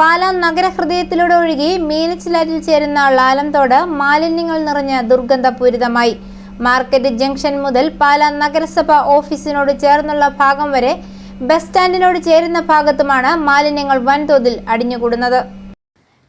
പാലാ നഗരഹൃദയത്തിലൂടെ ഒഴുകി മീനച്ചിലാറ്റിൽ ചേരുന്ന ലാലംതോട് മാലിന്യങ്ങൾ നിറഞ്ഞ ദുർഗന്ധപൂരിതമായി. മാർക്കറ്റ് ജംഗ്ഷൻ മുതൽ പാലാ നഗരസഭ ഓഫീസിനോട് ചേർന്നുള്ള ഭാഗം വരെ ബസ് സ്റ്റാൻഡിനോട് ചേരുന്ന ഭാഗത്തുമാണ് മാലിന്യങ്ങൾ വൻതോതിൽ അടിഞ്ഞുകൂടുന്നത്.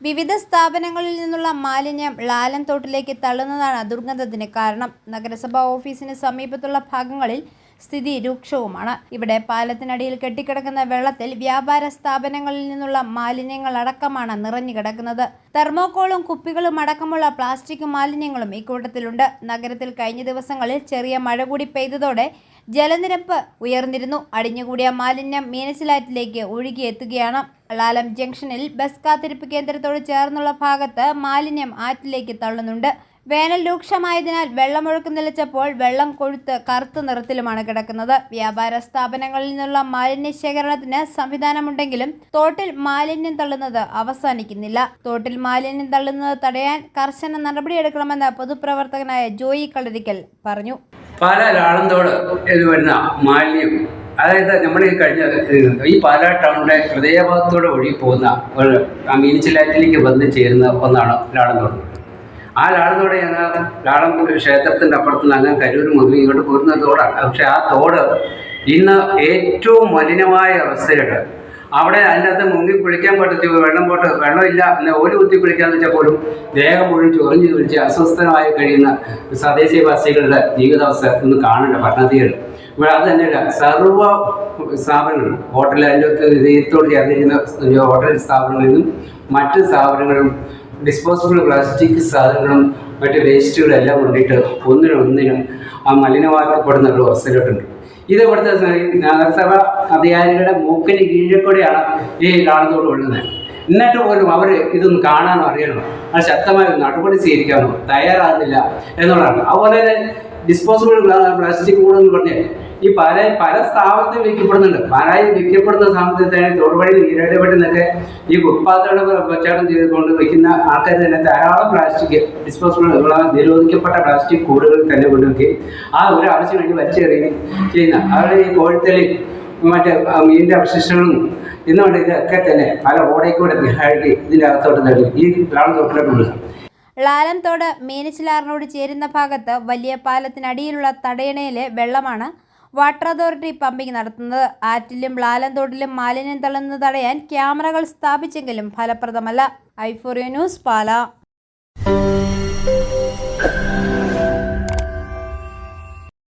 വിവിധ സ്ഥാപനങ്ങളിൽ നിന്നുള്ള മാലിന്യം ലാലം തോട്ടിലേക്ക് തള്ളുന്നതാണ് ദുർഗന്ധത്തിന് കാരണം. നഗരസഭാ ഓഫീസിന് സമീപത്തുള്ള ഭാഗങ്ങളിൽ സ്ഥിതി രൂക്ഷവുമാണ് ഇവിടെ പാലത്തിനടിയിൽ കെട്ടിക്കിടക്കുന്ന വെള്ളത്തിൽ വ്യാപാര സ്ഥാപനങ്ങളിൽ നിന്നുള്ള മാലിന്യങ്ങൾ അടക്കമാണ് നിറഞ്ഞു കിടക്കുന്നത്. തെർമോക്കോളും കുപ്പികളും അടക്കമുള്ള പ്ലാസ്റ്റിക് മാലിന്യങ്ങളും ഇക്കൂട്ടത്തിലുണ്ട്. നഗരത്തിൽ കഴിഞ്ഞ ദിവസങ്ങളിൽ ചെറിയ മഴ കൂടി പെയ്തതോടെ ജലനിരപ്പ് ഉയർന്നിരുന്നു. അടിഞ്ഞുകൂടിയ മാലിന്യം മീനച്ചിലാറ്റിലേക്ക് ഒഴുകിയെത്തുകയാണ് ലാലം ജംഗ്ഷനിൽ ബസ് കാത്തിരിപ്പ് കേന്ദ്രത്തോട് ചേർന്നുള്ള ഭാഗത്ത് മാലിന്യം ആറ്റിലേക്ക് തള്ളുന്നുണ്ട്. വേനൽ രൂക്ഷമായതിനാൽ വെള്ളമൊഴുക്ക് നിലച്ചപ്പോൾ വെള്ളം കൊഴുത്ത് കറുത്ത നിറത്തിലുമാണ് കിടക്കുന്നത്. വ്യാപാര സ്ഥാപനങ്ങളിൽ നിന്നുള്ള മാലിന്യ ശേഖരണത്തിന് സംവിധാനമുണ്ടെങ്കിലും തോട്ടിൽ മാലിന്യം തള്ളുന്നത് അവസാനിക്കുന്നില്ല. തോട്ടിൽ മാലിന്യം തള്ളുന്നത് തടയാൻ കർശന നടപടിയെടുക്കണമെന്ന് പൊതുപ്രവർത്തകനായ ജോയി കളരിക്കൽ പറഞ്ഞു. പാല എന്ന് വരുന്ന മാലിന്യം അതായത് നമ്മൾ ഈ കഴിഞ്ഞ ഈ പാലാ ടൗണിന്റെ ഹൃദയഭാഗത്തോടെ ഒഴുകി പോകുന്ന ഒരു മീനിച്ചിലാറ്റിലേക്ക് വന്ന് ചേരുന്ന ഒന്നാണ് ലാളന്തോട് ആ ലാളന്തോട് ഞങ്ങൾ ലാളം ക്ഷേത്രത്തിന്റെ അപ്പുറത്ത് നിന്ന് അങ്ങ് കരൂർ മുതൽ ഇങ്ങോട്ട് പോരുന്ന തോടാണ്. പക്ഷെ ആ തോട് ഇന്ന് ഏറ്റവും മലിനമായ അവസ്ഥയിലുണ്ട്. അവിടെ അതിനകത്ത് മുങ്ങി കുളിക്കാൻ പറ്റത്തി വെള്ളം പോട്ട് വെള്ളമില്ല പിന്നെ ഓൽ കുത്തി കുളിക്കാന്ന് വെച്ചാൽ പോലും ദേഹം മുഴുവൻ ചൊറിഞ്ഞ് കുളിച്ച് അസ്വസ്ഥമായി കഴിയുന്ന സ്വദേശീയവാസികളുടെ ജീവിതാവസ്ഥ ഒന്ന് കാണണ്ട പട്ടണത്തികൾ ഇവിടെ അത് തന്നെയല്ല സർവ സ്ഥാപനങ്ങൾ ഹോട്ടൽ അതിന്റെ ദൈവത്തോട് ചേർന്നിരിക്കുന്ന ഹോട്ടൽ സ്ഥാപനങ്ങളിൽ നിന്നും മറ്റ് സ്ഥാപനങ്ങളും ഡിസ്പോസിബിൾ പ്ലാസ്റ്റിക് സാധനങ്ങളും മറ്റ് വേസ്റ്റുകളും എല്ലാം കൊണ്ടിട്ട് ഒന്നിനും ഒന്നിനും ആ മലിനമാക്കപ്പെടുന്ന ഒരു അവസരമായിട്ടുണ്ട് ഇത് ഇവിടുത്തെ നഗരസഭ അധികാരികളുടെ മൂക്കിന് കീഴിൽ ഈ ലാളത്തോട് ഒഴുകുന്നത് എന്നിട്ട് പോലും അവർ ഇതൊന്ന് കാണാനോ അറിയണോ അത് ശക്തമായ നടപടി സ്വീകരിക്കാനോ തയ്യാറാകുന്നില്ല എന്നുള്ളതാണ്. അതുപോലെ തന്നെ ഡിസ്പോസിബിൾ പ്ലാസ്റ്റിക് കൂടെന്ന് പറഞ്ഞ്. ഈ പല പല സ്ഥാപനത്തിൽ വിൽക്കപ്പെടുന്നുണ്ട്. പാലായി വിൽക്കപ്പെടുന്ന സ്ഥാപനത്തിൽ തന്നെ തൊടുവഴി നീരാടപടി എന്നൊക്കെ ഈ ഫുട്പാത്തുകൾ കച്ചവടം ചെയ്തുകൊണ്ട് വിൽക്കുന്ന ആൾക്കാർ തന്നെ ധാരാളം പ്ലാസ്റ്റിക് ഡിസ്പോസിബിൾ നിരോധിക്കപ്പെട്ട പ്ലാസ്റ്റിക് കൂടുകൾ തന്നെ കൊണ്ടുവയ്ക്കുകയും ആ ഒരു ആവശ്യം വേണ്ടി വലിച്ചെറിയുകയും ചെയ്യുന്ന അവരുടെ ഈ കോഴിത്തലി മറ്റേ മീനിന്റെ അവശിഷ്ടങ്ങളും എന്നുകൊണ്ട് ഇതൊക്കെ തന്നെ പല ഓടയിക്കൂടെ കൂടെ ഇതിന്റെ അകത്തോട്ട് തള്ളി. ഈ ഗ്രാമ തൊട്ടിലോട്ട് വിടുക ലാലംതോട് മീനച്ചിലാറിനോട് ചേരുന്ന ഭാഗത്ത് വലിയ പാലത്തിനടിയിലുള്ള തടയണയിലെ വെള്ളമാണ് വാട്ടർ അതോറിറ്റി പമ്പിംഗ് നടത്തുന്നത്. ആറ്റിലും ലാലംതോട്ടിലും മാലിന്യം തള്ളുന്നത് തടയാൻ ക്യാമറകൾ സ്ഥാപിച്ചെങ്കിലും ഫലപ്രദമല്ല. ഐഫോറിയോ ന്യൂസ് പാല.